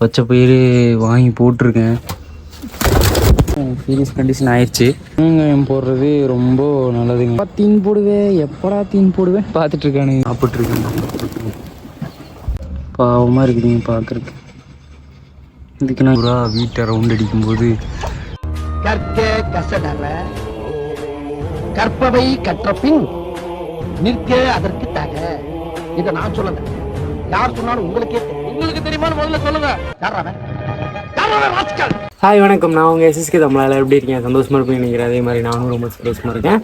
பச்சை பயிறு வாங்கி போட்டிருக்கேன். சீரியஸ் கண்டிஷன் ஆயிடுச்சு. வெங்காயம் போடுறது ரொம்ப நல்லதுங்க. எப்பா தீன் போடுவேன் எப்படா தீன் போடுவேன் பார்த்துட்டு இருக்கானுங்க. சாப்பிட்ருக்கேன் பாவமாக இருக்குதுங்க பார்க்குறக்கு இதுக்கு நான் பூரா வீட்டை ரவுண்ட் அடிக்கும்போது. கற்க கசடற. கற்பவை கற்ற பின் நிற்க அதற்கு தக. இத நான் சொல்லல. யார் சொன்னாலும் உங்களுக்கே தெரியும். உங்களுக்கு தெரியுமான்னு முதல்ல சொல்லுங்க. ஹாய் வணக்கம். நான் உங்கள் எஸ்எஸ்கே தமிழால் எப்படி இருக்கீங்க? சந்தோஷமாக இருப்பேன் நினைக்கிறேன். அதே மாதிரி நானும் ரொம்ப சந்தோஷமாக இருக்கேன்.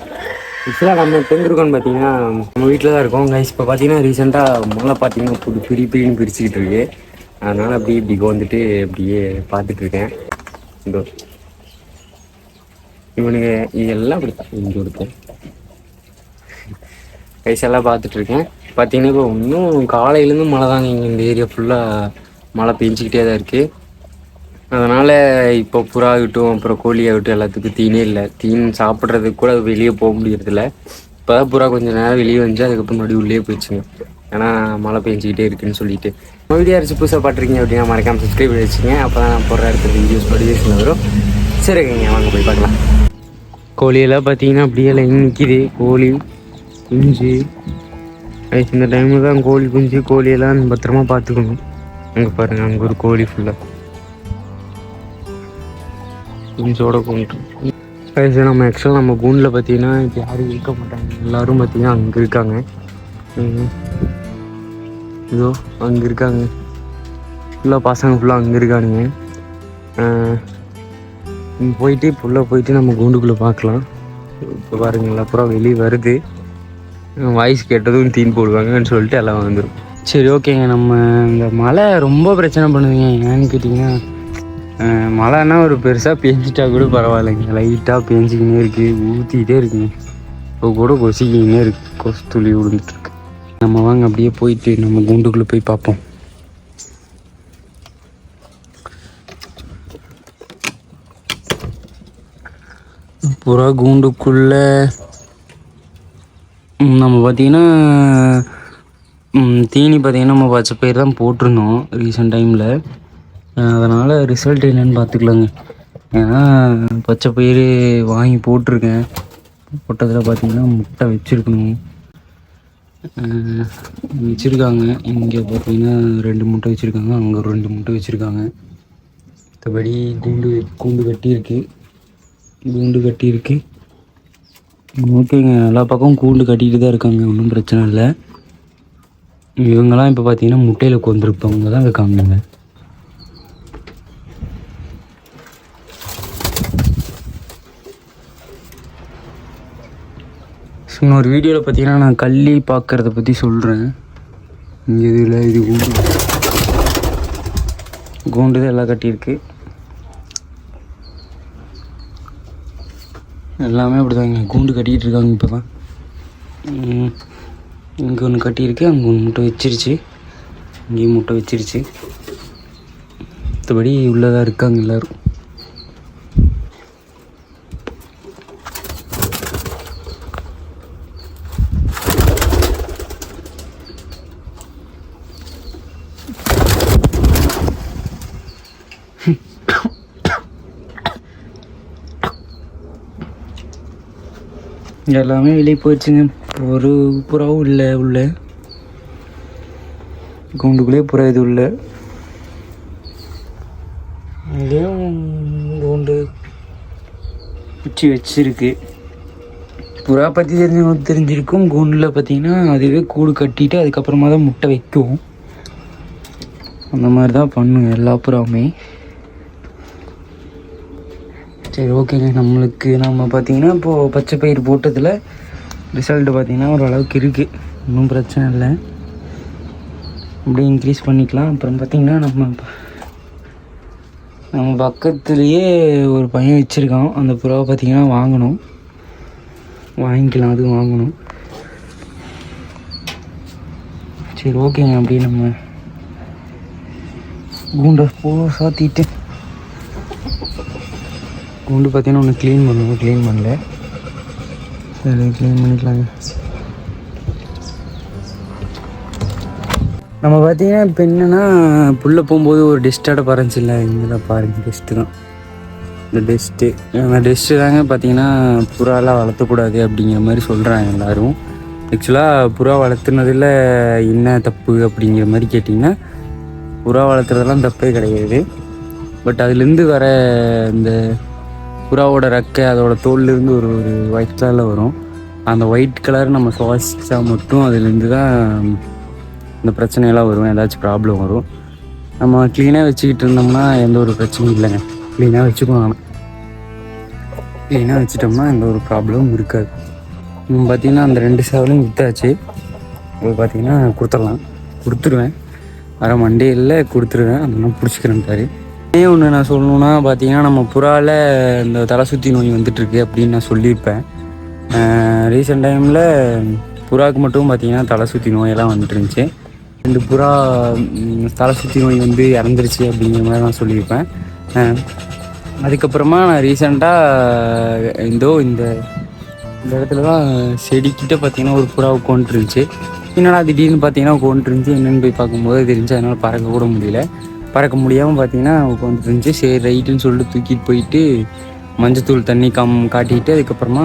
ஆக்சுவலாக நம்ம இப்போ இருக்கோம்னு பார்த்தீங்கன்னா நம்ம வீட்டில் தான் இருக்கோம். கைஸ் இப்போ பார்த்தீங்கன்னா ரீசெண்டாக மழை பார்த்தீங்கன்னா புது பிரி பிரின்னு பிரிச்சுக்கிட்டு இருக்கு. அதனால் அப்படியே இப்படி வந்துட்டு அப்படியே பார்த்துட்டு இருக்கேன். இந்த இவனுங்க இதெல்லாம் அப்படித்தான். இங்கே கொடுத்தேன் கைஸ் எல்லாம் பார்த்துட்ருக்கேன் பார்த்தீங்கன்னா இப்போ இன்னும் காலையிலேருந்து மழை தாங்க இங்கே இந்த ஏரியா ஃபுல்லாக மழை பெஞ்சிக்கிட்டே தான் இருக்குது அதனால் இப்போ புறா ஆகட்டும் அப்புறம் கோழி ஆகட்டும் எல்லாத்துக்கும் தீனே இல்லை. தீன் சாப்பிட்றதுக்கு கூட வெளியே போக முடியறதில்ல. இப்போ தான் புறா கொஞ்சம் நேரம் வெளியே வந்து அதுக்கப்புறம் மறுபடியும் உள்ளே போயிடுச்சுங்க. ஏன்னா மழை பெஞ்சிக்கிட்டே இருக்குன்னு சொல்லிட்டு. வீடியோ அரிசி புதுசாக பார்த்துருக்கீங்க அப்படின்னா மறக்காமல் சப்ஸ்கிரைப் பண்ணி வச்சுங்க அப்போ தான் நான் போடுற இடத்துல வீடியோஸ் நோட்டிஃபிகேஷன் வரும். சரி வாங்க போய் பார்க்கலாம். கோழியெல்லாம் பார்த்தீங்கன்னா அப்படியே லைன் நிற்கிது கோழி குஞ்சு ஐஸ் இந்த டைமில் தான் கோழி குஞ்சு கோழியெல்லாம் பத்திரமா பார்த்துக்கணும். அங்கே பாருங்கள் அங்கே ஒரு கோழி ஃபுல்லாக குஞ்சோட கொண்டு. கைஸ் நம்ம ஆக்சுவலாக நம்ம கூண்டில் பார்த்தீங்கன்னா இப்போ யாரும் இருக்க மாட்டாங்க. எல்லோரும் பார்த்தீங்கன்னா அங்கே இருக்காங்க. இதோ அங்கே இருக்காங்க. ஃபுல்லாக பசங்க ஃபுல்லாக அங்கே இருக்கானுங்க. போயிட்டு ஃபுல்லாக போயிட்டு நம்ம கூண்டுக்குள்ளே பார்க்கலாம். இப்போ பாருங்களா அப்புறம் வெளியே வருது. வாய்ஸ் கேட்டதும் தீன் போடுவாங்கன்னு சொல்லிட்டு எல்லாம் வந்துடும் சரி ஓகேங்க. நம்ம இந்த மழை ரொம்ப பிரச்சனை பண்ணுதுங்க. ஏன்னு கேட்டிங்கன்னா மழைன்னா ஒரு பெருசாக பேஞ்சிட்டா கூட பரவாயில்லைங்க. லைட்டாக பேஞ்சிக்கினே இருக்குது ஊற்றிக்கிட்டே இருக்குங்க. இப்போ கூட கொசிக்கினே இருக்குது கொசு துளி விழுந்துட்டுருக்கு நம்ம வாங்க அப்படியே போயிட்டு நம்ம கூண்டுக்குள்ளே போய் பார்ப்போம். புறா கூண்டுக்குள்ளே நம்ம பார்த்தீங்கன்னா தீனி பார்த்தீங்கன்னா நம்ம பச்சை பயிர் தான் போட்டிருந்தோம் ரீசெண்ட் டைமில் அதனால் ரிசல்ட் என்னென்னு பார்த்துக்கலாங்க. ஏன்னா பச்சை பயிர் வாங்கி போட்டிருக்கேன். போட்டதில் பார்த்தீங்கன்னா முட்டை வச்சுருக்கணும். வச்சுருக்காங்க. இங்கே பார்த்தீங்கன்னா ரெண்டு முட்டை வச்சுருக்காங்க. அங்கே ஒரு ரெண்டு முட்டை வச்சுருக்காங்க. மற்றபடி கூண்டு கூண்டு கட்டியிருக்கு. கூண்டு கட்டியிருக்கு. ஓகேங்க. எல்லா பக்கமும் கூண்டு கட்டிட்டு தான் இருக்காங்க. ஒன்றும் பிரச்சனை இல்லை. இவங்கெல்லாம் இப்போ பார்த்தீங்கன்னா முட்டையில் கொண்டிருப்பவங்க தான் இருக்காங்கங்க ஸோ இன்னொரு வீடியோவில் பார்த்தீங்கன்னா நான் கள்ளி பார்க்குறத பற்றி சொல்கிறேன் இங்கே இதில் இல்லை இது கூண்டு. கூண்டு தான் எல்லாம் கட்டியிருக்கு. எல்லாமே அப்படிதாங்க. கூண்டு கட்டிக்கிட்டு இருக்காங்க இப்போ தான் இங்கே ஒன்று கட்டியிருக்கு அங்கே ஒன்று முட்டை வச்சிருச்சு. இங்கேயும் முட்டை வச்சிருச்சு. மற்றபடி உள்ளதாக இருக்காங்க எல்லோரும். எல்லாமே வெளியே போயிடுச்சுங்க. ஒரு புறாவும் இல்லை உள்ள. கூண்டுக்குள்ளே புறா இது உள்ள. இங்கேயும் கூண்டு. வச்சு வச்சிருக்கு. புறா பற்றி தெரிஞ்சவங்களுக்கு தெரிஞ்சிருக்கும். கூண்டில் பார்த்தீங்கன்னா அதுவே கூடு கட்டிட்டு அதுக்கப்புறமா தான் முட்டை வைக்கும். அந்த மாதிரி தான் பண்ணுங்க எல்லா புறாவுமே. சரி ஓகேங்க நம்மளுக்கு நம்ம பார்த்தீங்கன்னா இப்போது பச்சை பயிர் போட்டதில் ரிசல்ட்டு பார்த்தீங்கன்னா ஓரளவுக்கு இருக்குது ஒன்றும் பிரச்சனை இல்லை. அப்படியே இன்க்ரீஸ் பண்ணிக்கலாம். அப்புறம் பார்த்தீங்கன்னா நம்ம நம்ம பக்கத்துலேயே ஒரு பையன் வச்சுருக்கான். அந்த புறாவை பார்த்தீங்கன்னா வாங்கணும். வாங்கிக்கலாம் அதுவும் வாங்கணும். சரி ஓகேங்க அப்படியே நம்ம கூண்டை போ சாத்திட்டு. கூண்டு பார்த்தீங்கன்னா ஒன்று க்ளீன் பண்ணுவோம் க்ளீன் பண்ணல. சரி க்ளீன் பண்ணிக்கலாங்க. நம்ம பார்த்தீங்கன்னா இப்போ என்னென்னா புல்ல போகும்போது ஒரு டெஸ்ட்டோட பறந்துச்சுல்ல இங்கே பாருங்க டெஸ்ட்டு தான். இந்த டெஸ்ட்டு அந்த டெஸ்ட்டு தாங்க பார்த்தீங்கன்னா புறாலாம் வளர்த்தக்கூடாது அப்படிங்கிற மாதிரி சொல்கிறாங்க எல்லோரும். ஆக்சுவலாக புறா வளர்த்துனதில் என்ன தப்பு அப்படிங்கிற மாதிரி கேட்டிங்கன்னா புறா வளர்த்துறதெல்லாம் தப்பே கிடையாது. பட் அதுலேருந்து வர இந்த புறாவோட ரெக்கை அதோட தோல்லேருந்து ஒரு ஒரு ஒயிட் கலரில் வரும். அந்த ஒயிட் கலர் நம்ம சுவாசித்தா மட்டும் அதுலேருந்து தான் இந்த பிரச்சனையெல்லாம் வரும். ஏதாச்சும் ப்ராப்ளம் வரும். நம்ம க்ளீனாக வச்சுக்கிட்டு இருந்தோம்னா எந்த ஒரு பிரச்சனையும் இல்லைங்க. க்ளீனாக வச்சுக்குவாங்க க்ளீனாக வச்சுட்டோம்னா எந்த ஒரு ப்ராப்ளமும் இருக்காது. பார்த்திங்கன்னா பார்த்தீங்கன்னா அந்த ரெண்டு சேவலையும் விற்றாச்சு இப்போ பார்த்தீங்கன்னா கொடுத்துடலாம். கொடுத்துருவேன். வர மண்டே இல்லை கொடுத்துருவேன். அதெல்லாம் பிடிச்சிக்கிறேன் பாரு. ஒன்று நான் சொல்லணுன்னா பார்த்தீங்கன்னா நம்ம புறாவில் இந்த தலை சுற்றி நோய் வந்துட்டுருக்கு அப்படின்னு நான் சொல்லியிருப்பேன். ரீசெண்ட் டைமில் புறாவுக்கு மட்டும் பார்த்தீங்கன்னா தலை சுற்றி நோயெல்லாம் வந்துட்டு இருந்துச்சு ரெண்டு புறா தலை சுற்றி நோய் வந்து இறந்துருச்சு அப்படிங்கிற மாதிரி நான் சொல்லியிருப்பேன். அதுக்கப்புறமா நான் ரீசெண்டாக இந்தோ இந்த இந்த இடத்துல தான் செடிக்கிட்ட பார்த்தீங்கன்னா ஒரு புறாவை கொண்டுருந்துச்சு என்னடா திடீர்னு பார்த்தீங்கன்னா கொண்டுருந்துச்சு என்னென்னு போய் பார்க்கும்போது தெரிஞ்சு அதனால் பறக்க கூட முடியல. பறக்க முடியாமல் பார்த்தீங்கன்னா உட்காந்துருந்துச்சு சரி ரைட்டுன்னு சொல்லிட்டு தூக்கிட்டு போயிட்டு மஞ்சத்தூள் தண்ணி கம் காட்டிட்டு அதுக்கப்புறமா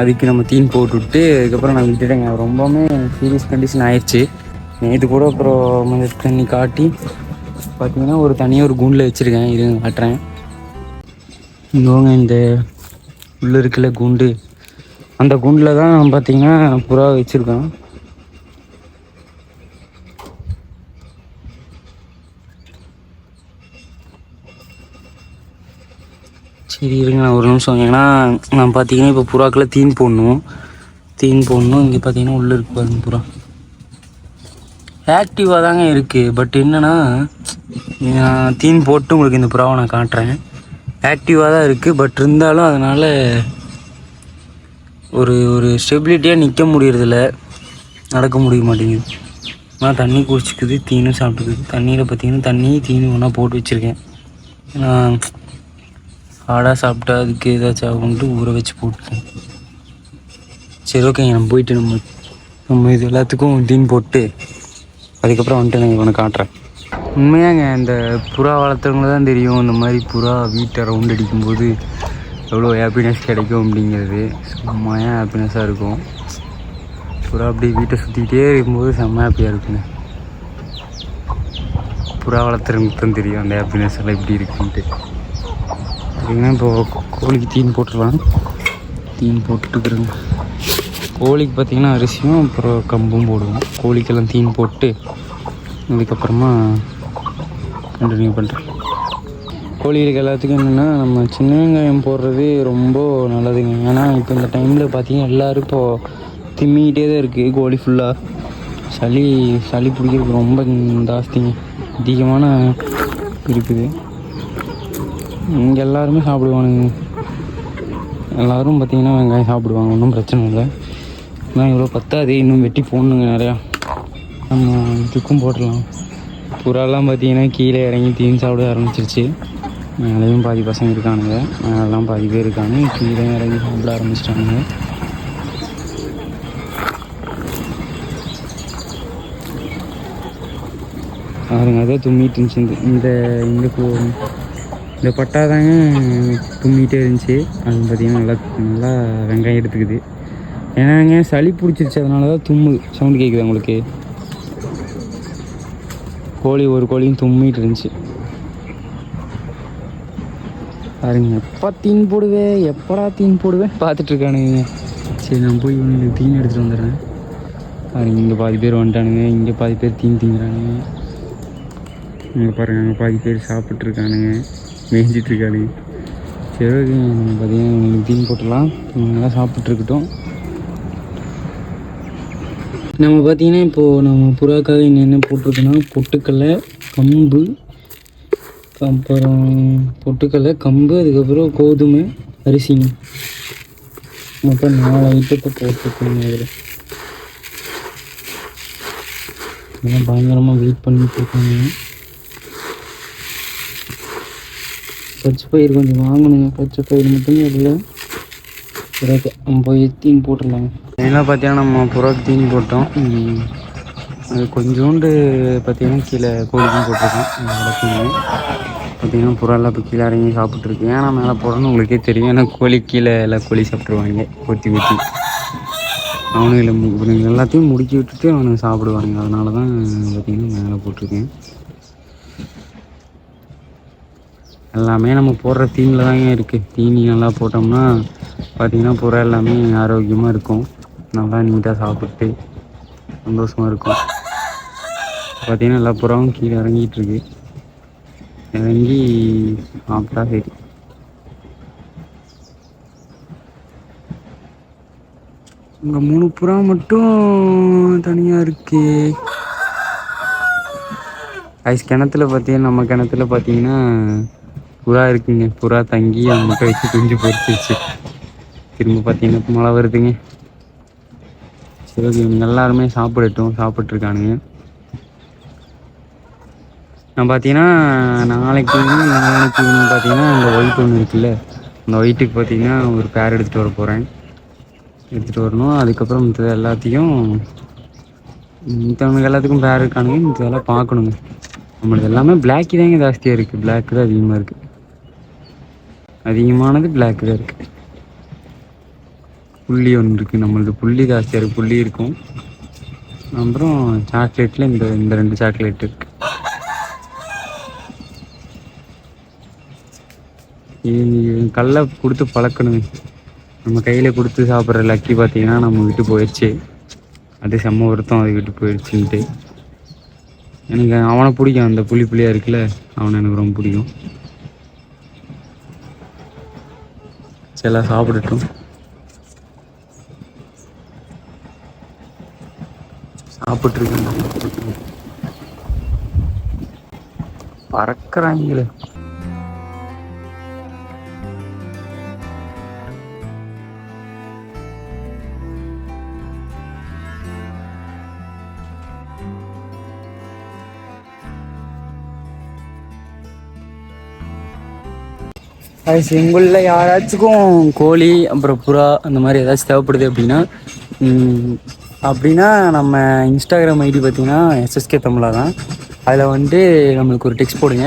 அதுக்கு நம்ம தீன் போட்டு விட்டு அதுக்கப்புறம் நான் விட்டுட்டேங்க. ரொம்பவுமே சீரியஸ் கண்டிஷன் ஆயிடுச்சு நேற்று கூட அப்புறம் மஞ்சள் தண்ணி காட்டி பார்த்தீங்கன்னா ஒரு தனியாக ஒரு கூண்டில் வச்சுருக்கேன். இது காட்டுறேன். இங்கோங்க இந்த உள்ளே இருக்குல்ல கூண்டு. அந்த கூண்டில் தான் பார்த்தீங்கன்னா புறா வச்சுருக்கோம். சரி இருங்க நான் ஒரு நிமிஷம் ஏன்னா நான் பார்த்தீங்கன்னா இப்போ புறாக்குள்ள தீன் போடணும். தீன் போடணும். இங்கே பார்த்தீங்கன்னா உள்ளே இருக்கு பாருங்க புறா. ஆக்டிவாக தாங்க இருக்குது பட் என்னென்னா நான் தீன் போட்டு உங்களுக்கு இந்த புறாவை நான் காட்டுறேன். ஆக்டிவாக தான் இருக்குது பட் இருந்தாலும் அதனால் ஒரு ஒரு ஸ்டெபிலிட்டியாக நிற்க முடியறதில்ல. நடக்க முடிய மாட்டேங்குது. நான் தண்ணி குடிச்சிக்குது தீனும் சாப்பிட்டுக்குது. தண்ணியில் பார்த்தீங்கன்னா தண்ணி தீனி ஒன்றா போட்டு வச்சுருக்கேன். ஏன்னா ஆடாக சாப்பிட்டா அதுக்கு ஏதாச்சும் ஆகும்ட்டு ஊற வச்சு போட்டேன் சரி ஓகேங்க நம்ம போயிட்டு நம்ம நம்ம இது எல்லாத்துக்கும் தீன் போட்டு அதுக்கப்புறம் வந்துட்டு நான் இவனை காட்டுறேன். உண்மையாங்க இந்த புறா வளர்த்தவங்க தான் தெரியும் இந்த மாதிரி புறா வீட்டை ரவுண்ட் அடிக்கும்போது எவ்வளோ ஹாப்பினஸ் கிடைக்கும் அப்படிங்கிறது. செம்மையாக ஹாப்பினஸ்ஸாக இருக்கும். புறா அப்படி வீட்டை சுற்றிக்கிட்டே இருக்கும்போது செம்ம ஹாப்பியாக இருக்குங்க. புறா வளர்த்துறவங்களுக்கு தான் தெரியும் அந்த ஹாப்பினஸ் எல்லாம் எப்படி இருக்குன்ட்டு. பார்த்தீங்கன்னா இப்போ கோழிக்கு தீன் போட்டுடலாம். தீன் போட்டுட்டுருக்குறேங்க கோழிக்கு பார்த்தீங்கன்னா அரிசியும் அப்புறம் கம்பும் போடுவோம். கோழிக்கெல்லாம் தீன் போட்டு அதுக்கப்புறமா கண்டினியூ பண்ணுறேன் கோழிகளுக்கு எல்லாத்துக்கும் என்னென்னா நம்ம சின்ன வெங்காயம் போடுறது ரொம்ப நல்லதுங்க. ஏன்னா இப்போ இந்த டைமில் பார்த்திங்கன்னா எல்லோரும் இப்போது திம்மிக்கிட்டே தான் இருக்குது கோழி ஃபுல்லாக சளி சளி பிடிக்கிறதுக்கு ரொம்ப ஜாஸ்திங்க. அதிகமான இருக்குது. இங்கே எல்லாருமே சாப்பிடுவானுங்க. எல்லோரும் பார்த்தீங்கன்னா வெங்காயம் சாப்பிடுவாங்க ஒன்றும் பிரச்சனை இல்லை. ஆனால் இவ்வளோ பத்தாது இன்னும் வெட்டி போடணுங்க நிறையா. நம்ம இதுக்கும் போட்டுடலாம். புறாலாம் பார்த்தீங்கன்னா கீழே இறங்கி தீன் சாப்பிட ஆரம்பிச்சிருச்சு. மேலேயும் பாதி பசங்க இருக்கானுங்க. மேலெல்லாம் பாதி பேர் இருக்காங்க கீழே இறங்கி சாப்பிட ஆரம்பிச்சிட்டானுங்க. பாருங்க அதே தும்மிட்டு இருந்துச்சு. இந்த இந்த இந்த பட்டாதாங்க தும்மிகிட்டே பட்டா தாங்க இருந்துச்சு. அது பார்த்தீங்கன்னா நல்லா நல்லா வெங்காயம் எடுத்துக்குது. ஏன்னாங்க சளி பிடிச்சிருச்சு. அதனால தான் தும்மு சவுண்டு கேட்குது உங்களுக்கு? கோழி ஒரு கோழியும் தும்மிட்டு இருந்துச்சு. பாருங்க. எப்போ தீன் போடுவேன் எப்படா தீன் போடுவேன் பார்த்துட்ருக்கானுங்க சரி நான் போய் இவனுக்கு தீன் எடுத்துகிட்டு வந்துடுறேன். பாருங்க இங்கே பாதி பேர் வந்துட்டானுங்க. இங்கே பாதி பேர் தீன் திங்கிறானுங்க இங்கே பாருங்க அங்கே பாதி பேர் சாப்பிட்ருக்கானுங்க மேய்ஞ்சிட்டு இருக்காடி சரி ஓகே. பார்த்தீங்கன்னா தீன் போட்டுடலாம். நல்லா சாப்பிட்ருக்கட்டும் நம்ம பார்த்தீங்கன்னா இப்போது நம்ம புறாக்காக என்னென்ன போட்டிருக்கோன்னா பொட்டுக்கடலை கம்பு அப்புறம் பொட்டுக்கடலை கம்பு அதுக்கப்புறம் கோதுமை அரிசிங்க. மொத்தம் நாலு ஐட்டத்தை போட்டிருக்கோங்க அதில் இதெல்லாம் பயங்கரமாக வெயிட் பண்ணிட்டு இருக்காங்க பச்சை பயிர் கொஞ்சம் வாங்கணுங்க. பச்சை பயிர் மட்டும் இல்லை. புறாக்கு நம்ம போய் தீன் போட்டுடலாங்க. இதெல்லாம் பார்த்தீங்கன்னா நம்ம புறாக்கு தீன் போட்டோம். அது கொஞ்சோண்டு பார்த்தீங்கன்னா கீழே கோழிக்கும் போட்டிருக்கேன் வளர்க்குங்க பார்த்தீங்கன்னா புறாலாம் இப்போ கீழே இறங்கி சாப்பிட்ருக்கு ஏன்னா மேலே போகிறோன்னு உங்களுக்கே தெரியும். ஏன்னா கோழி கீழே எல்லாம் கோழி சாப்பிட்ருவாங்க ஊற்றி ஊற்றி அவனுங்களை எல்லாத்தையும் முடிக்க விட்டுட்டு அவனுங்க சாப்பிடுவானுங்க. அதனால தான் பார்த்தீங்கன்னா மேலே போட்டிருக்கேன். எல்லாமே நம்ம போடுற தீனியில் தாங்க இருக்குது தீனி நல்லா போட்டோம்னா பார்த்தீங்கன்னா புறா எல்லாமே ஆரோக்கியமாக இருக்கும். நல்லா நீட்டாக சாப்பிட்டு சந்தோஷமாக இருக்கும். பார்த்திங்கன்னா எல்லா புறாவும் கீழே இறங்கிட்டு இருக்கு. இறங்கி சாப்பிட்டா சரி. இங்கே மூணு புறா மட்டும் தனியாக இருக்கு. ஐஸ் கிணத்துல பார்த்தீங்கன்னா நம்ம கிணத்துல பார்த்தீங்கன்னா புறா இருக்குங்க. புறா தங்கி அந்த முட்டை வச்சு குஞ்சு பொறிச்சிருச்சு திரும்ப பார்த்தீங்கன்னா மழை வருதுங்க. சரி ஓகே. இவங்க எல்லாருமே சாப்பிடட்டும். சாப்பிட்ருக்கானுங்க நான் பார்த்தீங்கன்னா நாளைக்கு நாளைக்கு பார்த்தீங்கன்னா அந்த ஒயிட் ஒன்று இருக்குல்ல அந்த ஒயிட்டுக்கு பார்த்தீங்கன்னா ஒரு பேர் எடுத்துகிட்டு வர போகிறேன் எடுத்துகிட்டு வரணும். அதுக்கப்புறம் மற்ற எல்லாத்தையும் மற்றவங்க எல்லாத்துக்கும் பேர் இருக்கானுங்க. இதெல்லாம் பார்க்கணுங்க. நம்மளுக்கு எல்லாமே பிளாக்கி தாங்க ஜாஸ்தியாக இருக்குது பிளாக் தான் அதிகமாக இருக்குது அதிகமானது பிளாக் தான் இருக்குது புள்ளி ஒன்று இருக்குது நம்மளது புள்ளி ஜாஸ்தியாக இருக்குது புள்ளி இருக்கும். அப்புறம் சாக்லேட்டில் இந்த இந்த ரெண்டு சாக்லேட் இருக்குது கல்லை கொடுத்து பழக்கணுங்க நம்ம கையில் கொடுத்து சாப்பிட்ற லக்கி பார்த்தீங்கன்னா நம்ம விட்டு போயிடுச்சு அது செம்ம வருத்தம் அது விட்டு போயிடுச்சுன்ட்டு எனக்கு அவனை பிடிக்கும். அந்த புளி புளியாக இருக்குல்ல அவனை எனக்கு ரொம்ப பிடிக்கும். சரி எல்லாம் சாப்பிடட்டும் சாப்பிட்ருக்கேன் பறக்கிறாங்களே. அது எங்களில் யாராச்சுக்கும் கோழி அப்புறம் புறா அந்த மாதிரி ஏதாச்சும் தேவைப்படுது அப்படின்னா அப்படின்னா நம்ம இன்ஸ்டாகிராம் ஐடி பார்த்தீங்கன்னா எஸ்எஸ்கே தமிழா தான். அதில் வந்துட்டு நம்மளுக்கு ஒரு டெக்ஸ்ட் போடுங்க.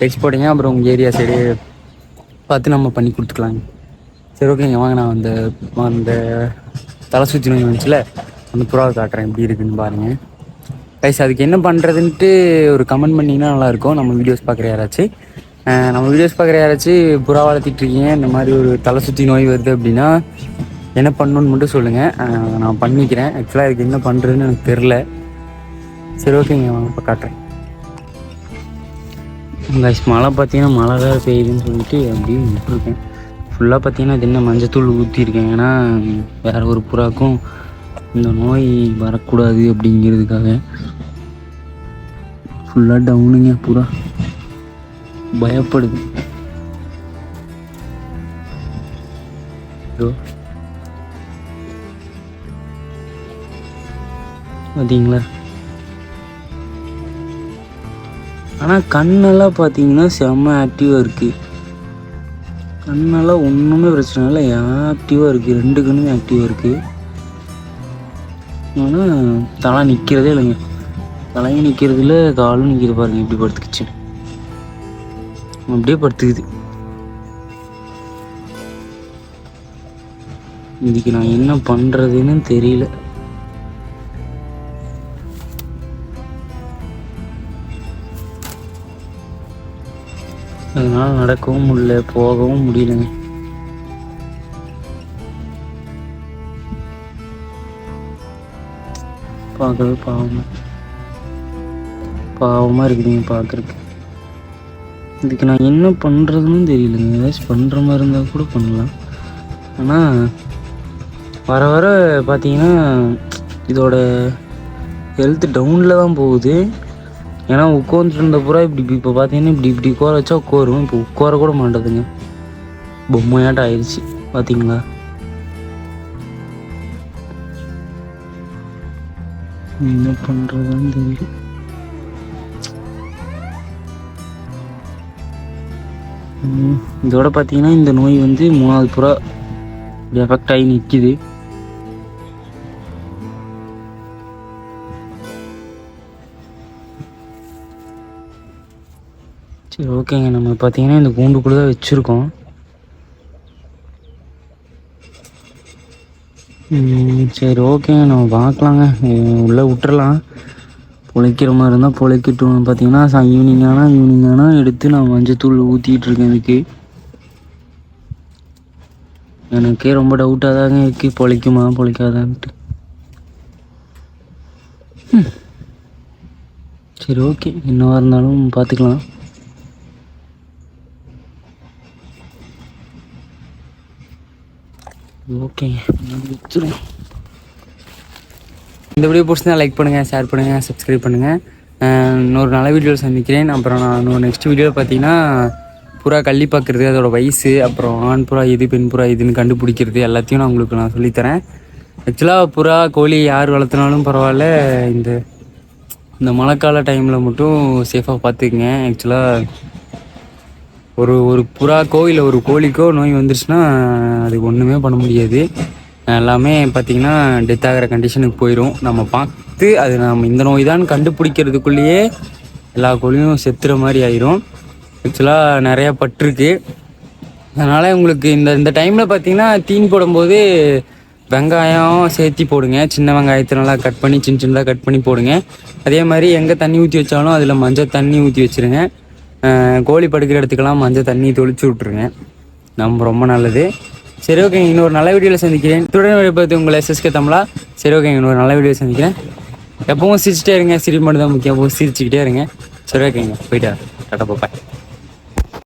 டெக்ஸ்ட் போடுங்க அப்புறம் உங்கள் ஏரியா சைடு பார்த்து நம்ம பண்ணி கொடுத்துக்கலாங்க. சரி ஓகேங்க வாங்க நான் அந்த அந்த தலை சுற்றி நோய் வந்துச்சுல அந்த புறாவை காட்டுறேன் எப்படி இருக்குன்னு பாருங்கள் கைஸ் அதுக்கு என்ன பண்ணுறதுன்ட்டு ஒரு கமெண்ட் பண்ணிங்கன்னா நல்லாயிருக்கும் நம்ம வீடியோஸ் பார்க்குற யாராச்சும். நம்ம வீடியோஸ் பார்க்குற யாராச்சும் புறா வளர்த்திட்டு இருக்கீங்க இந்த மாதிரி ஒரு தலை சுற்றி நோய் வருது அப்படின்னா என்ன பண்ணணும்னு மட்டும் சொல்லுங்கள் நான் பண்ணிக்கிறேன். ஆக்சுவலாக இதுக்கு என்ன பண்ணுறதுன்னு எனக்கு தெரில சரி ஓகேங்க வாங்க இப்போ காட்டுறேன். கைஸ் மழை பார்த்தீங்கன்னா மழை தான் பெய்யுதுன்னு சொல்லிட்டு அப்படியே விட்டுருக்கேன். ஃபுல்லாக பார்த்தீங்கன்னா இது என்ன மஞ்சத்தூள் ஊற்றிருக்கேன் ஏன்னா வேற ஒரு புறாக்கும் இந்த நோய் வரக்கூடாது அப்படிங்கிறதுக்காக. ஃபுல்லாக டவுனுங்க புறா. பயப்படுது. பார்த்தீங்களா ஆனால் கண்ணெல்லாம் பார்த்தீங்கன்னா செம்ம ஆக்டிவாக இருக்குது கண்ணெல்லாம் ஒன்றுமே பிரச்சனை இல்லை. ஆக்டிவாக இருக்குது ரெண்டு கண்ணுமே ஆக்டிவாக இருக்குது ஆனால் தலை நிற்கிறதே இல்லைங்க. தலையும் நிற்கிறதுல காலும் நிற்கிது பாருங்க. இப்படி படுத்துக்கிச்சு. அப்படியே படுத்துக்குது. இதுக்கு நான் என்ன பண்ணுறதுன்னு தெரியல. அதனால நடக்கவும் முடியல போகவும் முடியலங்க. பார்க்கவே பாவமா பாவமாக இருக்குதுங்க பார்க்குறக்கு இதுக்கு நான் என்ன பண்ணுறதுன்னு தெரியலங்க ஏதாச்சும் பண்ணுற மாதிரி இருந்தால் கூட பண்ணலாம். ஆனால் வர வர பார்த்தீங்கன்னா இதோட ஹெல்த் டவுனில் தான் போகுது. ஏன்னா உட்காந்துட்டு இருந்த பூரா இப்படி இப்போ பார்த்தீங்கன்னா இப்படி இப்படி உட்கார வச்சா உட்காரும் இப்போ உட்கார கூட மாட்டேதுங்க. பொம்மையாட்டம் ஆயிடுச்சு. பார்த்தீங்களா என்ன பண்ணுறதுன்னு தெரியல. இதோட பார்த்தீங்கன்னா இந்த நோய் வந்து மூணாவது புறா இப்படி எஃபெக்ட் ஆகி நிற்கிது சரி ஓகேங்க. நம்ம பார்த்தீங்கன்னா இந்த கூண்டுக்குள்ளே தான் வச்சுருக்கோம். சரி ஓகேங்க. நம்ம பார்க்கலாங்க. உள்ளே விட்டுறலாம். பொழைக்கிற மாதிரி இருந்தால் பொழைக்கட்டும். பார்த்தீங்கன்னா சா ஈவினிங் ஆனால் ஈவினிங் ஆனால் எடுத்து நான் மஞ்சத்தூள் ஊற்றிட்டு இருக்கேன் இதுக்கு. எனக்கே ரொம்ப டவுட்டாக தாங்க இருக்குது பொழைக்குமா பொழைக்காதான்ட்டு. சரி ஓகே என்னவாக இருந்தாலும் பார்த்துக்கலாம் ஓகேங்க வச்சிருவோம் இந்த வீடியோ பிடிச்சிருந்தா லைக் பண்ணுங்கள் ஷேர் பண்ணுங்கள் சப்ஸ்கிரைப் பண்ணுங்கள் இன்னொரு நல்ல வீடியோவில் சந்திக்கிறேன். அப்புறம் நான் இன்னொரு நெக்ஸ்ட் வீடியோவில் பார்த்தீங்கன்னா புறா கள்ளி பார்க்குறது அதோடய வயசு அப்புறம் ஆண் புறா இது பெண் புறா இதுன்னு கண்டுபிடிக்கிறது எல்லாத்தையும் நான் உங்களுக்கு நான் சொல்லித்தரேன் ஆக்சுவலாக புறா கோழி யார் வளர்த்துனாலும் பரவாயில்ல இந்த இந்த மழைக்கால டைமில் மட்டும் சேஃபாக பார்த்துக்குங்க ஆக்சுவலாக ஒரு ஒரு புறா இல்லை ஒரு கோழிக்கோ நோய் வந்துருச்சுன்னா அதுக்கு ஒன்றுமே பண்ண முடியாது. எல்லாமே பார்த்திங்கன்னா டெத் ஆகிற கண்டிஷனுக்கு போயிடும் நம்ம பார்த்து அது நம்ம இந்த நோய் தான் கண்டுபிடிக்கிறதுக்குள்ளேயே எல்லா கோழியும் செத்துற மாதிரி ஆயிரும். ஆக்சுவலாக நிறையா பட்டிருக்கு. அதனால் உங்களுக்கு இந்த இந்த டைமில் பார்த்தீங்கன்னா தீனி போடும்போது வெங்காயம் சேர்த்தி போடுங்க. சின்ன வெங்காயத்தை நல்லா கட் பண்ணி சின்ன சின்னதாக கட் பண்ணி போடுங்க. அதே மாதிரி எங்கே தண்ணி ஊற்றி வச்சாலும் அதில் மஞ்சள் தண்ணி ஊற்றி வச்சுருங்க. கோழி படுக்கிற இடத்துக்கெல்லாம் மஞ்சள் தண்ணி தொளிச்சு விட்ருங்க நம்ம ரொம்ப நல்லது. சரி ஓகேங்க இன்னொரு நல்ல வீடியோவில் சந்திக்கிறேன். துடன் பார்த்து உங்களை எஸ்எஸ்கே தமிழா. சரி ஓகேங்க இன்னொரு நல்ல வீடியோ சந்திக்கிறேன். எப்பவும் சிரிச்சிட்டே இருங்க. சிரிப்பு மட்டும் தான் முக்கியம். எப்பவும் சிரிச்சுக்கிட்டே இருங்க. சரி ஓகேங்க போயிட்டா டாட்டா பாய்